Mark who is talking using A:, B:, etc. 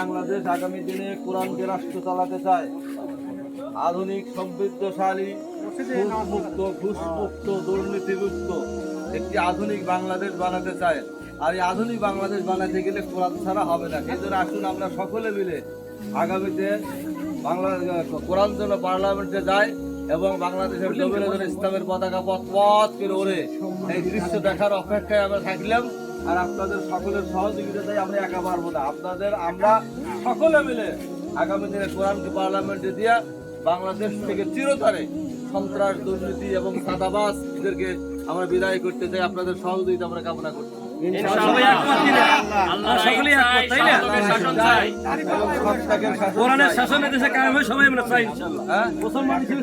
A: বাংলাদেশ আগামী দিনে কোরআনকে রাষ্ট্র চালাতে চায়। আধুনিক, সমৃদ্ধশালী মুক্ত ঘুষমুক্ত, দুর্নীতিমুক্ত একটি আধুনিক বাংলাদেশ বানাতে চায়। আর এই আধুনিক বাংলাদেশ বানাতে গেলে কোরআন ছাড়া হবে না। সেই জন্য আসুন আমরা সকলে মিলে আগামীতে বাংলা কোরআন যেন পার্লামেন্টে যায় এবং বাংলাদেশের জমিনে ইসলামের পতাকা পথ পথ করে ওড়ে। এই দৃশ্য দেখার অপেক্ষায় আমরা থাকলাম। আর আপনাদের সকলের সহযোগিতায় আমরা একা পারব না। আপনাদের আমরা সকলে মিলে আগামী দিনে কোরআনকে পার্লামেন্টে দিয়ে বাংলাদেশ থেকে চিরতরে সন্ত্রাস দুর্নীতি এবং সাদাবাসদেরকে আমরা বিদায় করতে চাই। আপনাদের সহযোগিতা আমরা কামনা করছি?
B: আল্লাহ সকলেই একমত, তাই না? শাসন চাই। কোরআনের। শাসনে দেশে কায়েম হয় সবাই আমরা চাই ইনশাআল্লাহ
A: হ্যাঁ
B: মুসলমান